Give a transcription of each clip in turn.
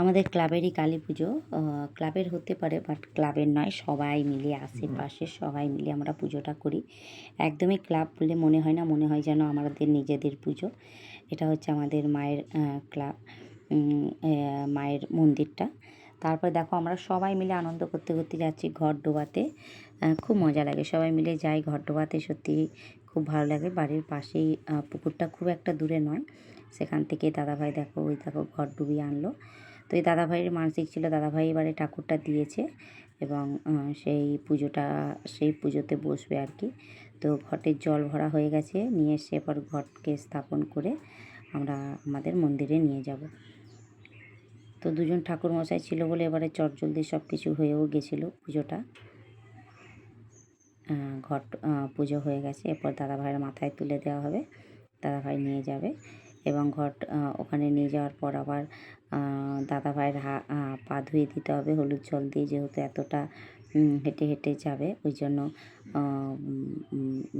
আমাদের ক্লাবেরই কালী পুজো। ক্লাবের হতে পারে বাট ক্লাবের নয়, সবাই মিলে, আশেপাশে সবাই মিলে আমরা পুজোটা করি। একদমই ক্লাব বলে মনে হয় না, মনে হয় যেন আমাদের নিজেদের পুজো। এটা হচ্ছে আমাদের মায়ের ক্লাব মায়ের মন্দিরটা। তারপর দেখো, আমরা সবাই মিলে আনন্দ করতে করতে যাচ্ছি ঘর ডোবাতে। খুব মজা লাগে, সবাই মিলে যাই ঘর ডোবাতে, সত্যি খুব ভালো লাগে। বাড়ির পাশেই পুকুরটা খুব একটা দূরে নয়। সেখান থেকে দাদাভাই দেখো, ওই দেখো ঘর ডুবিয়ে আনলো। তো এই দাদাভাইয়ের মানসিক ছিল, দাদাভাই এবারে ঠাকুরটা দিয়েছে এবং সেই পুজোটা, সেই পুজোতে বসবে আর কি। তো ঘটের জল ভরা হয়ে গেছে, নিয়ে এসে এবার ঘটকে স্থাপন করে আমরা আমাদের মন্দিরে নিয়ে যাব। তো দুজন ঠাকুর মশাই ছিল বলে এবারে চটজলদি সব কিছু হয়েও গেছিল পুজোটা। ঘট পুজো হয়ে গেছে, এরপর দাদাভাইয়ের মাথায় তুলে দেওয়া হবে, দাদাভাই নিয়ে যাবে এবং ঘট ওখানে নিয়ে যাওয়ার পর আবার দাদাভাইয়ের হা পা ধুয়ে দিতে হবে, হলুদ জল দিয়ে যেহেতু এতটা হেঁটে হেঁটে যাবে, ওই জন্য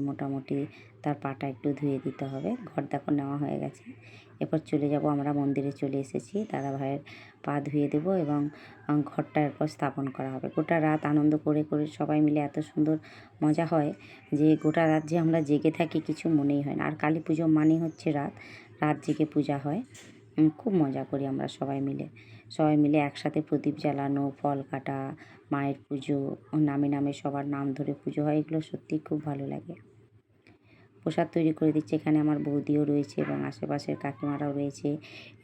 মোটামুটি তার পাটা একটু ধুয়ে দিতে হবে। ঘর দেখো নেওয়া হয়ে গেছে। এরপর চলে যাব, আমরা মন্দিরে চলে এসেছি। দাদা ভাইয়ের পা ধুয়ে দেব এবং ঘরটা এরপর স্থাপন করা হবে। গোটা রাত আনন্দ করে করে সবাই মিলে এত সুন্দর মজা হয় যে, গোটা রাত যে আমরা জেগে থাকি কিছু মনেই হয় না। আর কালী পুজো মানে হচ্ছে রাত। রাত জেগে পূজা হয়। খুব মজা করি আমরা সবাই মিলে। সবাই মিলে একসাথে প্রদীপ জ্বালানো, ফল কাটা, মায়ের পুজো, নামে নামে সবার নাম ধরে পুজো হয়। এগুলো সত্যিই খুব ভালো লাগে। প্রসাদ তৈরি করে দিচ্ছে। এখানে আমার বৌদিও রয়েছে এবং আশেপাশের কাকিমারাও রয়েছে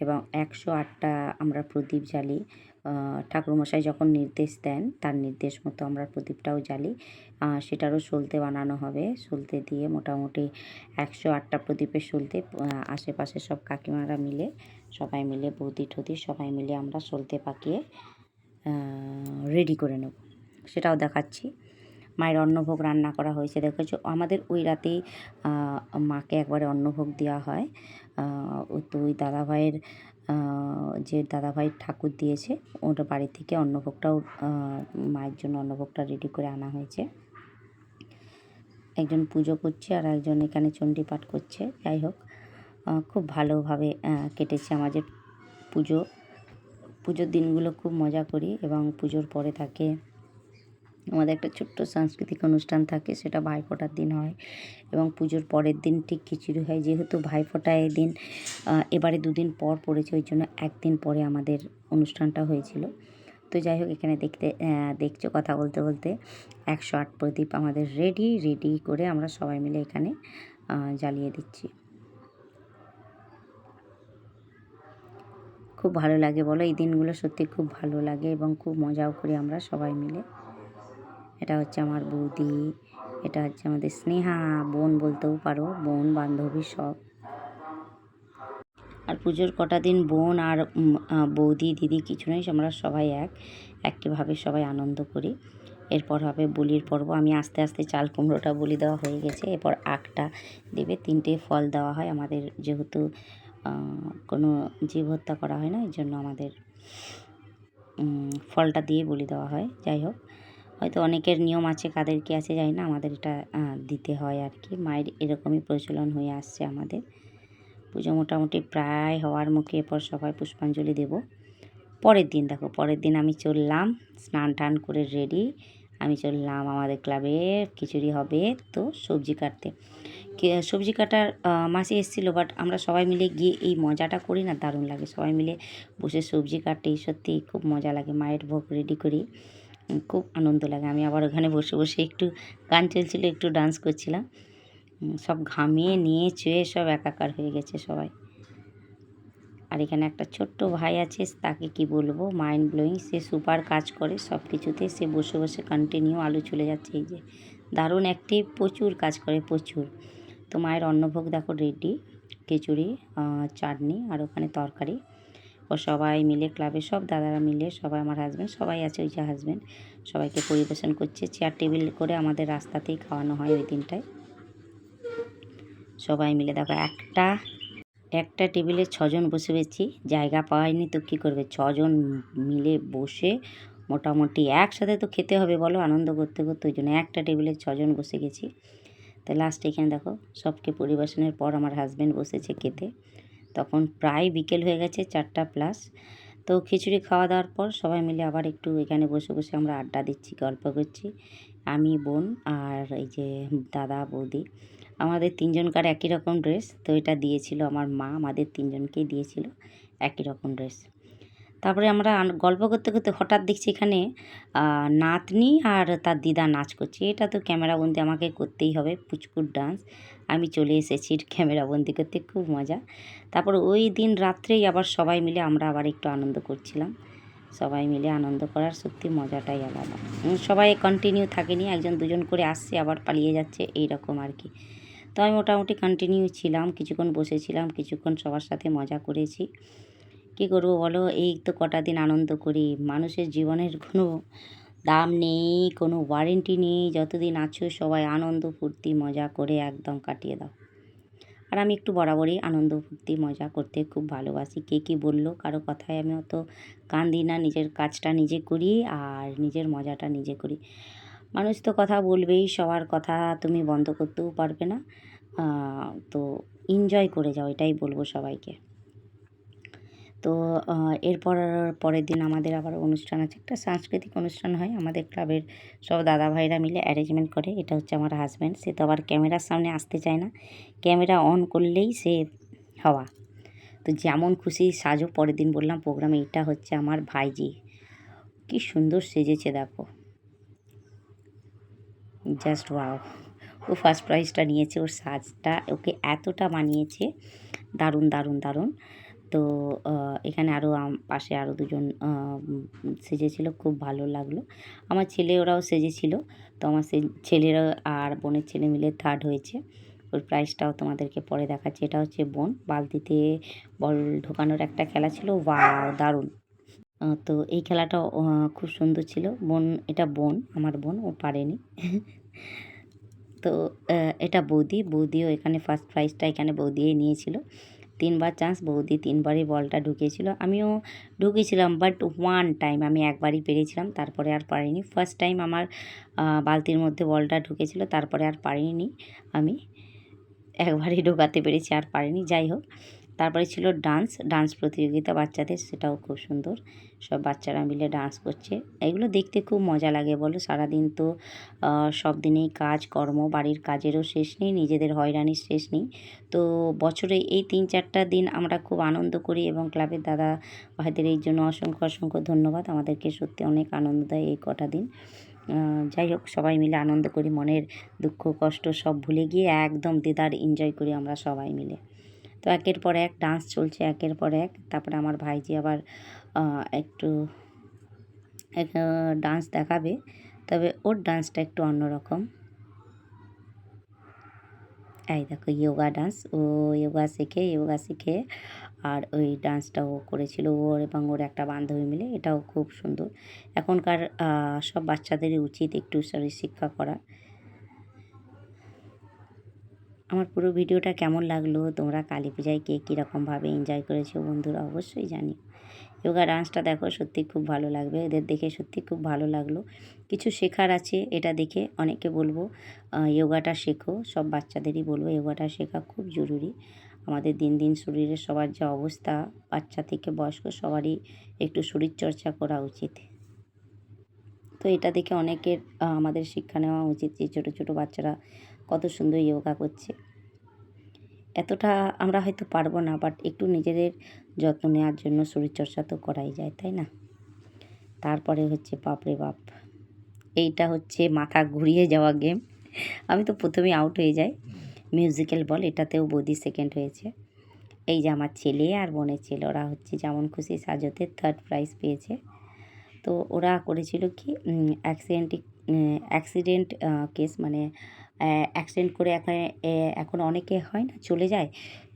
এবং একশো আটটা আমরা প্রদীপ জ্বালি। ঠাকুরমশাই যখন নির্দেশ দেন, তার নির্দেশ মতো আমরা প্রদীপটাও জ্বালি। সেটারও সলতে বানানো হবে। সলতে দিয়ে মোটামুটি একশো আটটা প্রদীপের সলতে আশেপাশে সব কাকিমারা মিলে, সবাই মিলে বৌদি ঠদি সবাই মিলে আমরা সলতে পাকিয়ে রেডি করে নেব। সেটাও দেখাচ্ছি। মায়ের অন্নভোগ রান্না করা হয়েছে। দেখেছ? আমাদের ওই রাতেই মাকে একবারে অন্নভোগ দেওয়া হয়। তো ওই দাদাভাইয়ের যে দাদাভাই ঠাকুর দিয়েছে, ওটা বাড়ি থেকে অন্নভোগটাও মায়ের জন্য অন্নভোগটা রেডি করে আনা হয়েছে। একজন পুজো করছে আর একজন এখানে চণ্ডী পাঠ করছে। যাই হোক খুব ভালোভাবে কেটেছে আমাদের পুজো। পুজোর দিনগুলো খুব মজা করি এবং পুজোর পরে থাকে আমাদের একটা ছোট্ট সাংস্কৃতিক অনুষ্ঠান থাকে, সেটা ভাইফোঁটার দিন হয় এবং পুজোর পরের দিন ঠিক খিচুড়ি হয়। যেহেতু ভাইফোঁটা এদিন এবারে দুদিন পর পড়েছে, ওই জন্য একদিন পরে আমাদের অনুষ্ঠানটা হয়েছিল। তো যাই হোক, এখানে দেখতে দেখছ কথা বলতে বলতে একশো আট প্রদীপ আমাদের রেডি রেডি করে আমরা সবাই মিলে এখানে জ্বালিয়ে দিচ্ছি। খুব ভালো লাগে বলো, এই দিনগুলো সত্যি খুব ভালো লাগে এবং খুব মজাও করি আমরা সবাই মিলে। এটা হচ্ছে আমার বৌদি, এটা হচ্ছে আমাদের স্নেহা, বোন বলতেও পারো, বোন, বান্ধবী সব। আর পুজোর কটা দিন বোন আর বৌদি, দিদি কিছু নয় আমরা সবাই এক একইভাবে সবাই আনন্দ করি। এরপর হবে বলির পর্ব, আমি আস্তে আস্তে চাল কুমড়োটা বলি দেওয়া হয়ে গেছে, এরপর আখটা দেবে, তিনটে ফল দেওয়া হয় আমাদের যেহেতু কোনো জীব হত্যা করা হয় না এই জন্য আমাদের ফলটা দিয়ে বলি দেওয়া হয়, যাই হোক। হয়তো অনেকের নিয়ম আছে, কাদের কি আছে জানি না, আমাদের এটা দিতে হয় আর কি। মায়ের এরকমই প্রচলন হয়ে আসছে আমাদের। পুজো মোটামুটি প্রায় হওয়ার মুখে এরপর সবাই পুষ্পাঞ্জলি দেব। পরের দিন দেখো, পরের দিন আমি চললাম, স্নান টান করে রেডি আমি চললাম আমাদের ক্লাবে খিচুড়ি হবে তো সবজি কাটতে। সবজি কাটার মাসি এসেছিল বাট আমরা সবাই মিলে গিয়ে এই মজাটা করি না, দারুণ লাগে। সবাই মিলে বসে সবজি কাটতে সত্যি খুব মজা লাগে, মায়ের ভোগ রেডি করি। খুব আনন্দ লাগে। আমি আবার ওখানে বসে বসে একটু গান চলছিলো, একটু ডান্স করছিলাম। সব ঘামিয়ে, নিয়ে, চুয়ে সব একাকার হয়ে গেছে সবাই। আর এখানে একটা ছোট্ট ভাই আছে, তাকে কি বলব? মাইন্ড ব্লোয়িং সে সুপার কাজ করে সব কিছুতে সে বসে বসে কন্টিনিউ আলু চলে যাচ্ছে। এই যে দারুণ একটি প্রচুর কাজ করে, প্রচুর। তো মায়ের অন্নভোগ দেখো, রেডি, খিচুড়ি চাটনি আর ওখানে তরকারি। ও সবাই মিলে ক্লাবের সব দাদারা মিলে সবাই, আমার হাজব্যান্ড সবাই আছে ওই যে হাজব্যান্ড সবাইকে পরিবেশন করছে। চেয়ার টেবিল করে আমাদের রাস্তাতেই খাওয়ানো হয় ওই দিনটায়। সবাই মিলে দেখো একটা একটা টেবিলে ছজন বসে পেয়েছি, জায়গা পাওয়ায়নি তো কী করবে? ছজন মিলে বসে মোটামুটি একসাথে তো খেতে হবে বলো, আনন্দ করতে করতে, ওই জন্য একটা টেবিলে ছজন বসে গেছি। তো লাস্টে এখানে দেখো, সবকে পরিবেশনের পর আমার হাজব্যান্ড বসেছে খেতে। তখন প্রায় বিকেল হয়ে গেছে চারটা প্লাস তো খিচুড়ি খাওয়া দাওয়ার পর সবাই মিলে আবার একটু এখানে বসে বসে আমরা আড্ডা দিচ্ছি, গল্প করছি। আমি, বোন আর এই যে দাদা, বৌদি। আমাদের তিনজনকার একই রকম ড্রেস তো এটা দিয়েছিল আমার মা, আমাদের তিনজনকেই দিয়েছিল একই রকম ড্রেস তারপরে আমরা গল্প করতে করতে হঠাৎ দেখছি এখানে নাতনি আর তার দিদা নাচ করছে। এটা তো ক্যামেরাবন্দি আমাকে করতেই হবে, পুচকুর ডান্স আমি চলে এসেছি ক্যামেরাবন্দি করতে, খুব মজা। তারপর ওই দিন রাত্রেই আবার সবাই মিলে আমরা আবার একটু আনন্দ করছিলাম। সবাই মিলে আনন্দ করার সত্যি মজাটাই আলাদা। সবাই কন্টিনিউ থাকেনি, একজন দুজন করে আসছে, আবার পালিয়ে যাচ্ছে এই রকম আর কি। তো আমি মোটামুটি কন্টিনিউ ছিলাম, কিছুক্ষণ বসেছিলাম, কিছুক্ষণ সবার সাথে মজা করেছি। কী করব বলো? এই তো কটা দিন আনন্দ করি। মানুষের জীবনের কোনো দাম নেই, কোনো ওয়ারেন্টি নেই। যতদিন আছো সবাই আনন্দ, ফুর্তি, মজা করে একদম কাটিয়ে দাও। আর আমি একটু বরাবরই আনন্দ, ফুর্তি, মজা করতে খুব ভালোবাসি। কে কী বলল? কারও কথায় আমি অত কান দিই না। নিজের কাজটা নিজে করি আর নিজের মজাটা নিজে করি। মানুষ তো কথা বলবেই, সবার কথা তুমি বন্ধ করতেও পারবে না। তো এনজয় করে যাও, এটাই বলব সবাইকে। তো এরপর পরের দিন আমাদের আবার অনুষ্ঠান আছে। একটা সাংস্কৃতিক অনুষ্ঠান হয়। আমাদের ক্লাবের সব দাদা ভাইরা মিলে অ্যারেঞ্জমেন্ট করে। এটা হচ্ছে আমার হাজব্যান্ড সে তো আবার ক্যামেরার সামনে আসতে চায় না। ক্যামেরা অন করলেই সে হওয়া। তো যেমন খুশি সাজো। পরের দিন বললাম প্রোগ্রামে এটা হচ্ছে আমার ভাইজি। কি সুন্দর সেজেছে দেখো। জাস্ট ওয়াও ও ফার্স্ট প্রাইজটা নিয়েছে। ওর সাজটা ওকে এতটা মানিয়েছে। দারুণ দারুণ দারুণ। তো এখানে আরও পাশে আরও দুজন সেজেছিল, খুব ভালো লাগল। আমার ছেলে ওরাও সেজেছিল, তো আমার সে, ছেলেরা আর বোনের ছেলে মিলে থার্ড হয়েছে। ওর প্রাইসটাও তোমাদেরকে পরে দেখাচ্ছি। এটা হচ্ছে বোন, বালতিতে বল ঢোকানোর একটা খেলা ছিল। বা দারুণ! তো এই খেলাটা খুব সুন্দর ছিল। বোন, এটা বোন, আমার বোন, ও পারেনি। তো এটা বৌদি। বৌদিও এখানে ফার্স্ট প্রাইজটা এখানে বৌদিই নিয়েছিল। তিনবার চান্স বৌদি তিনবারই বলটা ঢুকিয়েছিল। আমিও ঢুকেছিলাম বাট ওয়ান টাইম আমি একবারই পেরেছিলাম, তারপরে আর পারিনি। ফার্স্ট টাইম আমার বালতির মধ্যে বলটা ঢুকেছিল, তারপরে আর পারিনি আমি। একবারই ঢোকাতে পেরেছি, আর পারিনি, যাই হোক। তারপরে ছিল ডান্স ডান্স প্রতিযোগিতা বাচ্চাদের, সেটাও খুব সুন্দর। সব বাচ্চারা মিলে ডান্স করছে। এগুলো দেখতে খুব মজা লাগে, বলো? সারাদিন তো সব দিনেই কাজ, কর্ম, বাড়ির কাজেরও শেষ নেই, নিজেদের হয়রানির শেষ নেই। তো বছরে এই তিন চারটা দিন আমরা খুব আনন্দ করি এবং ক্লাবের দাদা ভাইদের এই জন্য অসংখ্য অসংখ্য ধন্যবাদ। আমাদেরকে সত্যি অনেক আনন্দ দেয় এই কটা দিন। যাই হোক, সবাই মিলে আনন্দ করি, মনের দুঃখ, কষ্ট সব ভুলে গিয়ে একদম দেদার এনজয় করি আমরা সবাই মিলে। তো একের পর এক ডান্স চলছে, একের পর এক। তারপরে আমার ভাইজি আবার একটু ডান্স দেখাবে। তবে ওর ডান্সটা একটু অন্যরকম এই দেখো যোগা ডান্স ও যোগা শেখে যোগা শিখে আর ওই ডান্সটা ও করেছিল ওর এবং ওর একটা বান্ধবী মিলে। এটাও খুব সুন্দর। এখনকার সব বাচ্চাদেরই উচিত একটু শরীর শিক্ষা করা। আমার পুরো ভিডিওটা কেমন লাগল? তোমরা কালী পূজায় কে কীরকমভাবে এনজয় করেছ বন্ধুরা অবশ্যই জানি যোগা ডান্সটা দেখো, সত্যি খুব ভালো লাগবে। এদের দেখে সত্যি খুব ভালো লাগল। কিছু শেখার আছে, এটা দেখে অনেকে বলব যোগাটা শেখো। সব বাচ্চাদেরই বলব যোগাটা শেখা খুব জরুরি। আমাদের দিন দিন শরীরের সবার যা অবস্থা, বাচ্চা থেকে বয়স্ক সবারই একটু শরীরচর্চা করা উচিত। তো এটা দেখে অনেকের আমাদের শিক্ষা নেওয়া উচিত যে ছোটো ছোটো বাচ্চারা কত সুন্দর যোগা করছে। এতটা আমরা হয়তো পারব না বাট একটু নিজেদের যত্ন নেওয়ার জন্য শরীরচর্চা তো করাই যায়, তাই না? তারপরে হচ্ছে বাপরে বাপ, এইটা হচ্ছে মাথা ঘুরিয়ে যাওয়া গেম আমি তো প্রথমেই আউট হয়ে যাই। মিউজিক্যাল বল, এটাতেও বৌদি সেকেন্ড হয়েছে। এই যে আমার ছেলে আর বোনের ছেলে, ওরা হচ্ছে যেমন খুশি সাজতে থার্ড প্রাইজ পেয়েছে। তো ওরা করেছিল কি অ্যাক্সিডেন্ট অ্যাক্সিডেন্ট কেস মানে অ্যাক্সিডেন্ট করে এখন এখন অনেকে হয় না, চলে যায়।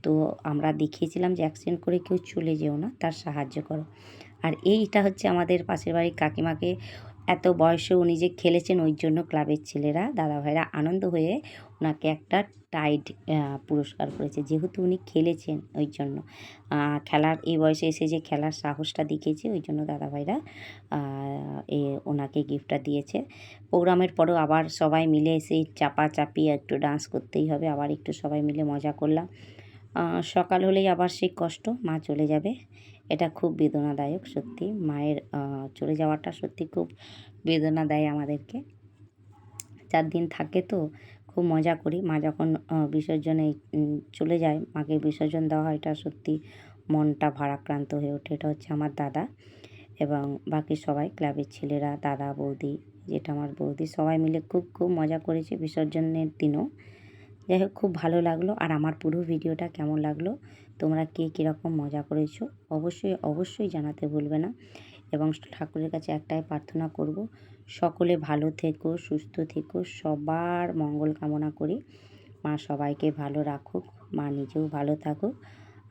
তো আমরা দেখিয়েছিলাম যে অ্যাক্সিডেন্ট করে কেউ চলে যেও না, তার সাহায্য করো। আর এইটা হচ্ছে আমাদের পাশের বাড়ির কাকিমাকে এত বয়সে উনি যে খেলেছেন, ওই জন্য ক্লাবের ছেলেরা দাদা ভাইরা আনন্দ হয়ে ওনাকে একটা টাইড পুরস্কার করেছে। যেহেতু উনি খেলেছেন ওই জন্য। খেলার, এই বয়সে এসে যে খেলার সাহসটা দেখিয়েছে, ওই জন্য দাদা ভাইরা এ ওনাকে গিফটটা দিয়েছে। প্রোগ্রামের পরেও আবার সবাই মিলে এসে চাপা চাপি একটু ডান্স করতেই হবে। আবার একটু সবাই মিলে মজা করলাম। সকাল হলেই আবার সেই কষ্ট, মা চলে যাবে। এটা খুব বেদনাদায়ক, সত্যি। মায়ের চলে যাওয়াটা সত্যি খুব বেদনা দেয় আমাদেরকে। চার দিন থাকে তো, খুব মজা করি। মা যখন বিসর্জনে চলে যায়, মাকে বিসর্জন দেওয়া হয়, এটা সত্যি মনটা ভারাক্রান্ত হয়ে ওঠে। এটা হচ্ছে আমার দাদা এবং বাকি সবাই, ক্লাবের ছেলেরা, দাদা, বৌদি যেটা আমার বৌদি, সবাই মিলে খুব খুব মজা করেছি বিসর্জনের দিনও। যাই হোক, খুব ভালো লাগল। আর আমার পুরো ভিডিওটা কেমন লাগল? তোমরা কে কীরকম মজা করেছ? অবশ্যই অবশ্যই জানাতে ভুলবে না। এবং ঠাকুরের কাছে একটাই প্রার্থনা করব, সকলে ভালো থেকো, সুস্থ থেকো, সবার মঙ্গল কামনা করি। মা সবাইকে ভালো রাখুক, মা নিজেও ভালো থাকুক।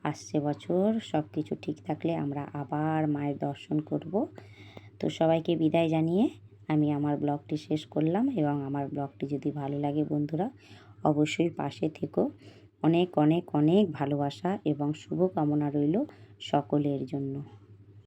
আসছে বছর সব কিছু ঠিক থাকলে আমরা আবার মায়ের দর্শন করব। তো সবাইকে বিদায় জানিয়ে আমি আমার ব্লগটি শেষ করলাম। এবং আমার ব্লগটি যদি ভালো লাগে বন্ধুরা অবশ্যই পাশে থেকো। অনেক অনেক অনেক ভালোবাসা এবং শুভকামনা রইল সকলের জন্য।